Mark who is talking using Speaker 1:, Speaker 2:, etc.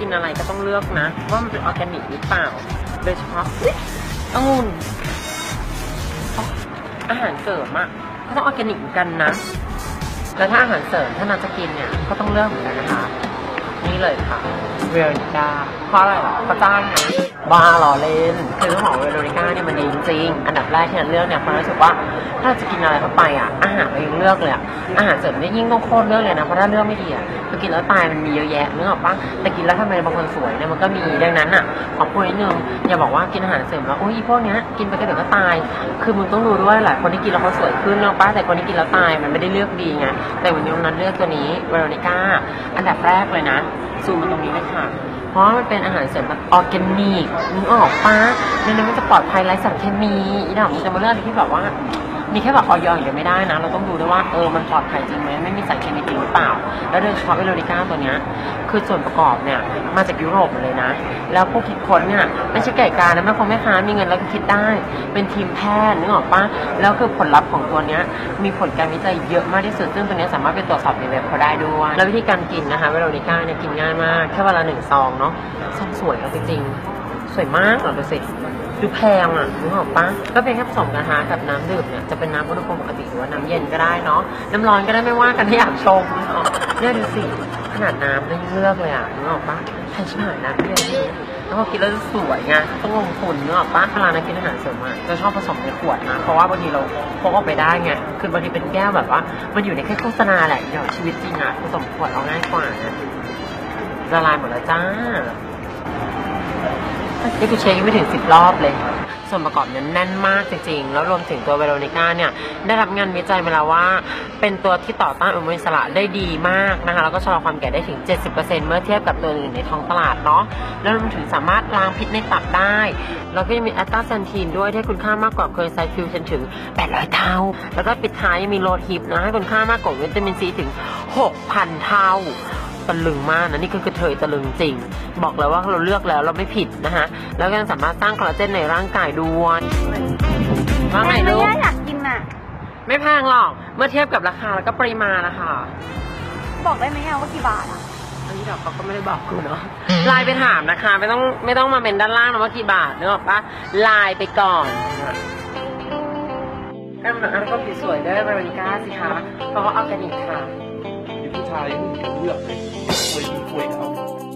Speaker 1: กินอะไรก็ต้องเลือกนะ ว่ามันเป็นออร์แกนิกหรือเปล่า โดยเฉพาะองุ่นอาหารเสริมอะก็ต้องออร์แกนิกเหมือนกันนะ แล้วถ้าอาหารเสริมถ้านาจะกินเนี่ยก็ต้องเลือกเหมือนกันนะคะ นี่เลยค่ะเวโรนิก้าเพราะอะไรล่ะประจ้างไง บ้าหรอเล่นคือเรื่องของเวโรนิก้าเนี่ยมันดีจริงๆอันดับแรกที่เราเลือกเนี่ยเพราะรู้สึกว่าถ้าจะกินอะไรเข้าไปอะอาหารเรายังเลือกเลยอะอาหารเสริมเนี่ยยิ่งต้องโคตรเลือกเลยนะเพราะถ้าเลือกไม่ดีอะพอกินแล้วตายมันมีเยอะแยะนึกออกปะแต่กินแล้วทำไมบางคนสวยเนี่ยมันก็มีดังนั้นอะขอพูดนิดนึงอย่าบอกว่ากินอาหารเสริมแล้วโอ้ยพวกเนี้ยกินไปก็เดี๋ยวก็ตาย คือมึงต้องดูด้วยแหลายคนที่กินแล้วเขาสวยขึ้นเนาะป้าแต่คนที่กินแล้วตายมันไม่ได้เลือกดีไงแต่วันนี้นั้นเลือกตัวนี้เวโรนิก้าอันดับแรกเลยนะซูมมาตรงนี้เลยค่ะ เพราะมันเป็นอาหารเสริมแบบออร์แกนิกนึกออกปะในนั้นมันจะปลอดภัยไร้สารเคมีอีดอกมันจะมาเลือกที่แบบว่า มีแค่แบบออยอย่างเดียวไม่ได้นะ เราต้องดูด้วยว่าเออมันปลอดภัยจริงไหมไม่มีสารเคมีจริงหรือเปล่า แล้วโดยเฉพาะเวโรนิก้าตัวเนี้ยคือส่วนประกอบเนี่ยมาจากยุโรปหมดเลยนะ แล้วผู้คิดค้นเนี่ยไม่ใช่ไก่การนะแม่คงแม่ค้ามีเงินแล้วก็คิดได้ เป็นทีมแพทย์นึกออกปะแล้วคือผลลัพธ์ของตัวเนี้ยมีผลการวิจัยเยอะมากที่สุดซึ่งตัวเนี้ยสามารถไปตรวจสอบในเว็บเขาได้ด้วยแล้ววิธีการกินนะคะเวโรนิก้าเนี่ยกินง่ายมากแค่วันละหนึ่งซองเนาะซองสวยเอาจริงๆ สวยมากเหรอดูสิดูแพงอะนึกออกปะก็เป็นแค่ผสมนะคะกับน้ำดื่มเนี่ยจะเป็นน้ำอุณหภูมิปกติหรือว่าน้ำเย็นก็ได้เนาะน้ำร้อนก็ได้ไม่ว่ากันที่อยากชมเนาะเนี่ยดูสิขนาดน้ำยังเลือกเลยอะนึกออกปะแพงชิบหายน้ำเย็นแล้วพอกินแล้วจะสวยไงต้องลงทุนนึกออกปะเวลานะกินอาหารเสริมอะจะชอบผสมในขวดนะเพราะว่าบางทีเราพกออกไปได้ไงคือบางทีเป็นแก้วแบบว่า มันอยู่ในแค่โฆษณาแหละเดี๋ยวชีวิตจริงอะผสมขวดเอาง่ายกว่านะละลายหมดแล้วจ้า นี่คือเช็คยังไม่ถึงสิบรอบเลย ส่วนประกอบเนี่ยแน่นมากจริงๆ แล้วรวมถึงตัวเวโรนิก้าเนี่ย ได้รับงานวิจัยมาแล้วว่า เป็นตัวที่ต่อต้านอนุมูลอิสระได้ดีมากนะคะ แล้วก็ชะลอความแก่ได้ถึง 70%เมื่อเทียบกับตัวอื่นในท้องตลาดเนาะ แล้วรวมถึงสามารถล้างพิษในตับได้ แล้วก็ยังมีแอตตาซันทีนด้วยที่ให้คุณค่ามากกว่าเคยไซฟิวจนถึง 800 เท่า แล้วก็ปิดท้ายยังมีโลทิปนะให้คุณค่ามากกว่าวิตามินซีถึง 6,000 เท่า ตะลึงมากนะ นี่คือกระเทยตะลึงจริง บอกเลยว่าเราเลือกแล้วเราไม่ผิดนะคะ แล้วก็ยังสามารถสร้างคอลลาเจนในร่างกายด้วยว่าไง
Speaker 2: แม่
Speaker 1: ลูก
Speaker 2: ไม่อยากกินอะ
Speaker 1: ไม่แพงหรอก เมื่อเทียบกับราคาแล้วก็ปริมาณนะคะ
Speaker 2: บอกได้ไหมอะว่ากี่บาทอะ
Speaker 1: อันนี้เราก็ไม่ได้บอกกูเนาะไลน์ไปถามนะคะ ไม่ต้องไม่ต้องมาเมนด้านล่างนะว่ากี่บาทนึกออกปะไลน์ไปก่อนแอมอันก็สวยๆด้วยบาริก้าสิคะเพราะว่าออร์แกนิกค่ะ
Speaker 3: มีผู้ชายผู้หญิง